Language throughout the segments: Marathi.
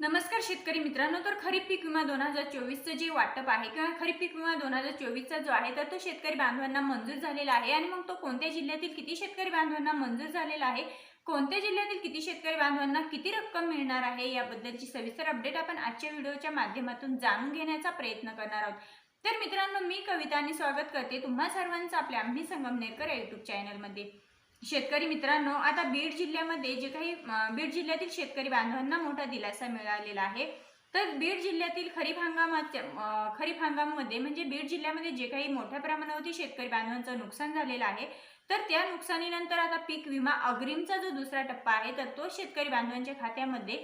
नमस्कार शेतकरी मित्रांनो तर खरीप पीक विमा दोन हजार चोवीसचं जे वाटप आहे किंवा खरीप पीक विमा दोन हजार चोवीसचा जो आहे तर तो शेतकरी बांधवांना मंजूर झालेला आहे. आणि मग तो कोणत्या जिल्ह्यातील किती शेतकरी बांधवांना मंजूर झालेला आहे? कोणत्या जिल्ह्यातील किती शेतकरी बांधवांना किती रक्कम मिळणार आहे? याबद्दलची सविस्तर अपडेट आपण आजच्या व्हिडिओच्या माध्यमातून जाणून घेण्याचा प्रयत्न करणार आहोत. तर मित्रांनो मी कविता आणि स्वागत करते तुम्हा सर्वांचं आपल्या आम्ही संगमनेरकर युट्यूब चॅनलमध्ये शेतकरी मित्रांनो आता बीड जिल्ह्यामध्ये जे काही बीड जिल्ह्यातील शेतकरी बांधवांना मोठा दिलासा मिळालेला आहे. तर बीड जिल्ह्यातील खरीप हंगामाच्या खरीप हंगामामध्ये म्हणजे बीड जिल्ह्यामध्ये जे काही मोठ्या प्रमाणावरती शेतकरी बांधवांचं नुकसान झालेलं आहे तर त्या नुकसानीनंतर आता पीक विमा अग्रिमचा जो दुसरा टप्पा आहे तर तो शेतकरी बांधवांच्या खात्यामध्ये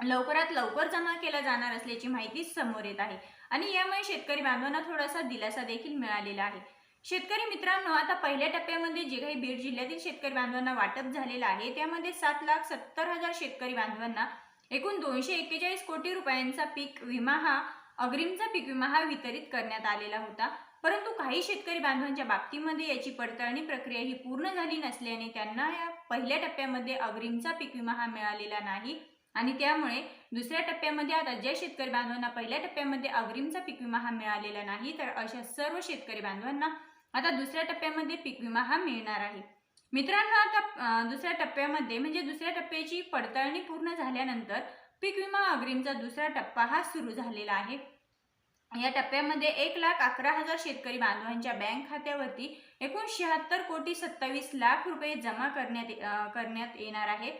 लवकरात लवकर जमा केला जाणार असल्याची माहिती समोर येत आहे. आणि यामुळे शेतकरी बांधवांना थोडासा दिलासा देखील मिळालेला आहे. शेतकरी मित्रांनो आता पहिल्या टप्प्यामध्ये जे काही बीड जिल्ह्यातील शेतकरी बांधवांना वाटप झालेलं आहे त्यामध्ये सात लाख सत्तर हजार शेतकरी बांधवांना एकूण दोनशे एक्केचाळीस कोटी रुपयांचा पीक विमा हा अग्रिमचा पीक विमा हा वितरित करण्यात आलेला होता. परंतु काही शेतकरी बांधवांच्या बाबतीमध्ये याची पडताळणी प्रक्रिया ही पूर्ण झाली नसल्याने त्यांना या पहिल्या टप्प्यामध्ये अग्रिमचा पीक विमा हा मिळालेला नाही. आणि त्यामुळे दुसऱ्या टप्प्यामध्ये आता ज्या शेतकरी बांधवांना पहिल्या टप्प्यामध्ये अग्रिमचा पीक विमा हा मिळालेला नाही तर अशा सर्व शेतकरी बांधवांना आता दुसऱ्या टप्प्यामध्ये पीक विमा हा मिळणार आहे. मित्रांनो आता दुसऱ्या टप्प्यामध्ये म्हणजे दुसऱ्या टप्प्याची पडताळणी पूर्ण झाल्यानंतर पीक विमा अग्रिमचा दुसरा टप्पा हा सुरू झालेला आहे. या टप्प्यामध्ये एक लाख अकरा हजार शेतकरी बांधवांच्या बँक खात्यावरती एकूण शहात्तर कोटी सत्तावीस लाख रुपये जमा करण्यात करण्यात येणार आहे.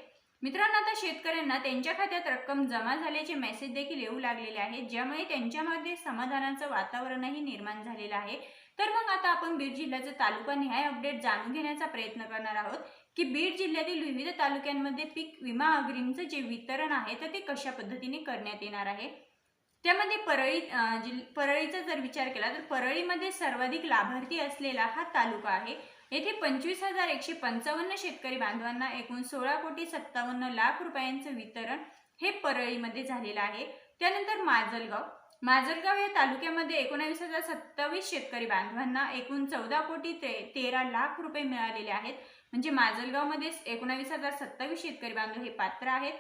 मित्रांनो आता शेतकऱ्यांना त्यांच्या खात्यात रक्कम जमा झाल्याचे मेसेज देखील येऊ लागलेले आहेत ज्यामुळे त्यांच्यामध्ये समाधानाचं वातावरणही निर्माण झालेलं आहे. तर मग आता आपण बीड जिल्ह्याचं तालुका निहाय अपडेट जाणून घेण्याचा प्रयत्न करणार आहोत की बीड जिल्ह्यातील विविध तालुक्यांमध्ये पीक विमा अग्रिमचं जे वितरण आहे तर ते कशा पद्धतीने करण्यात येणार आहे? त्यामध्ये परळी जिल परळीचा जर विचार केला तर परळीमध्ये सर्वाधिक लाभार्थी असलेला हा तालुका आहे. येथे पंचवीस हजार एकशे पंचावन्न शेतकरी बांधवांना एकूण सोळा कोटी सत्तावन्न लाख रुपयांचं वितरण हे परळीमध्ये झालेलं आहे. त्यानंतर माजलगाव माजलगाव या तालुक्यामध्ये एकोणावीस हजार सत्तावीस शेतकरी बांधवांना एकूण चौदा कोटी ते तेरा लाख रुपये मिळालेले आहेत. म्हणजे माजलगावमध्ये एकोणावीस हजार सत्तावीस शेतकरी बांधव हे पात्र आहेत.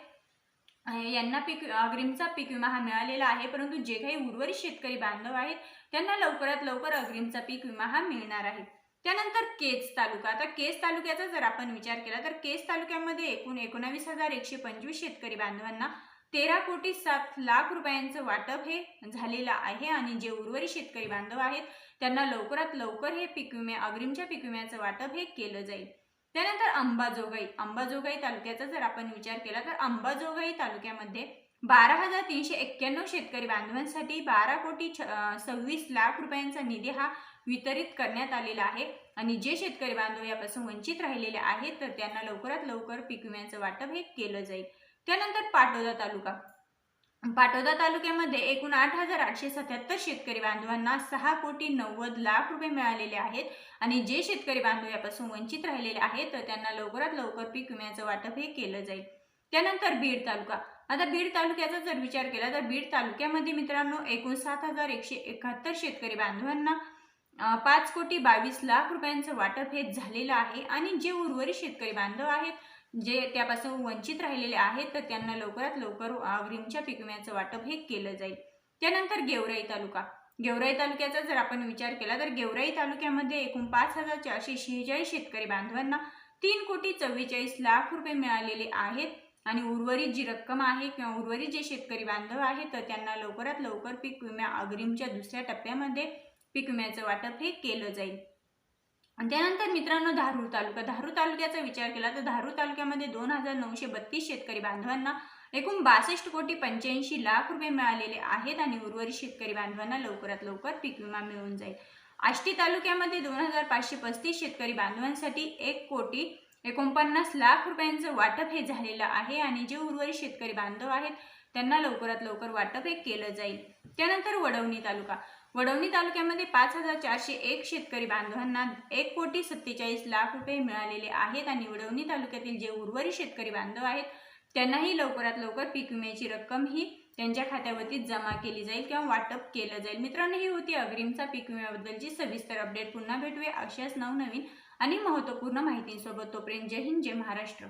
यांना पीक अग्रिमचा पीक विमा हा मिळालेला आहे. परंतु जे काही उर्वरित शेतकरी बांधव आहेत त्यांना लवकरात लवकर अग्रिमचा पीक विमा हा मिळणार आहे. त्यानंतर केज तालुका. आता केज तालुक्याचा जर आपण विचार केला तर केज तालुक्यामध्ये एकूण एकोणावीस हजार एकशे पंचवीस शेतकरी बांधवांना तेरा कोटी सात लाख रुपयांचं वाटप हे झालेलं आहे आणि जे उर्वरित शेतकरी बांधव आहेत त्यांना लवकरात लवकर हे पीक विम्या अग्रिमच्या पीक विम्याचं वाटप हे केलं जाईल. त्यानंतर अंबाजोगाई. अंबाजोगाई तालुक्याचा जर आपण विचार केला तर अंबाजोगाई तालुक्यामध्ये बारा हजार तीनशे एक्क्याण्णव शेतकरी बांधवांसाठी बारा कोटी छ- सव्वीस लाख रुपयांचा निधी हा वितरित करण्यात आलेला आहे. आणि जे शेतकरी बांधव यापासून वंचित राहिलेले आहेत तर त्यांना लवकरात लवकर पीक विम्याचं वाटप हे केलं जाईल. त्यानंतर पाटोदा तालुका. पाटोदा तालुक्यामध्ये एकूण आठ हजार आठशे सत्याहत्तर शेतकरी बांधवांना सहा कोटी नव्वद लाख रुपये मिळालेले आहेत आणि जे शेतकरी बांधव यापासून वंचित राहिलेले आहेत तर त्यांना लवकरात लवकर पीक विम्याचं वाटप हे केलं जाईल. त्यानंतर बीड तालुका. आता बीड तालुक्याचा जर विचार केला तर बीड तालुक्यामध्ये मित्रांनो एकूण सात हजार एकशे एकाहत्तर शेतकरी बांधवांना पाच कोटी बावीस लाख रुपयांचं वाटप हे झालेलं आहे. आणि जे उर्वरित शेतकरी बांधव आहेत जे त्यापासून वंचित राहिलेले आहेत तर त्यांना लवकरात लवकर अग्रिमच्या पीक विम्याचं वाटप हे केलं जाईल. त्यानंतर गेवराई तालुका. गेवराई तालुक्याचा जर आपण विचार केला तर गेवराई तालुक्यामध्ये एकूण पाच हजार चारशे शेहेचाळीस शेतकरी बांधवांना तीन कोटी चव्वेचाळीस लाख रुपये मिळालेले आहेत. आणि उर्वरित जी रक्कम आहे किंवा उर्वरित जे शेतकरी बांधव आहेत तर त्यांना लवकरात लवकर पीक विम्या अग्रिमच्या दुसऱ्या टप्प्यामध्ये पीक विम्याचं वाटप हे केलं जाईल. त्यानंतर मित्रांनो धारूर तालुका. धारूर तालुक्याचा विचार केला तर धारूर तालुक्यामध्ये दोन हजार नऊशे बत्तीस शेतकरी बांधवांना एकूण बासष्ट कोटी पंच्याऐंशी लाख रुपये मिळालेले आहेत आणि उर्वरित शेतकरी बांधवांना लवकरात लवकर पीक विमा मिळून जाईल. आष्टी तालुक्यामध्ये दोन हजार पाचशे पस्तीस शेतकरी बांधवांसाठी एक कोटी एकोणपन्नास लाख रुपयांचं वाटप हे झालेलं आहे आणि जे उर्वरित शेतकरी बांधव आहेत त्यांना लवकरात लवकर वाटप हे केलं जाईल. त्यानंतर वडवणी तालुका. वडवणी तालुक्यामध्ये पाच हजार चारशे एक शेतकरी बांधवांना एक कोटी सत्तेचाळीस लाख रुपये मिळालेले आहेत आणि वडवणी तालुक्यातील जे उर्वरित शेतकरी बांधव आहेत त्यांनाही लवकरात लवकर पीक विम्याची रक्कम ही त्यांच्या खात्यावरती जमा केली जाईल किंवा वाटप केलं जाईल. मित्रांनो ही होती अग्रिमचा पीक विम्याबद्दलची सविस्तर अपडेट. पुन्हा भेटूया अशाच नवनवीन आणि महत्त्वपूर्ण माहितींसोबत. तोपर्यंत जय हिंद जय महाराष्ट्र.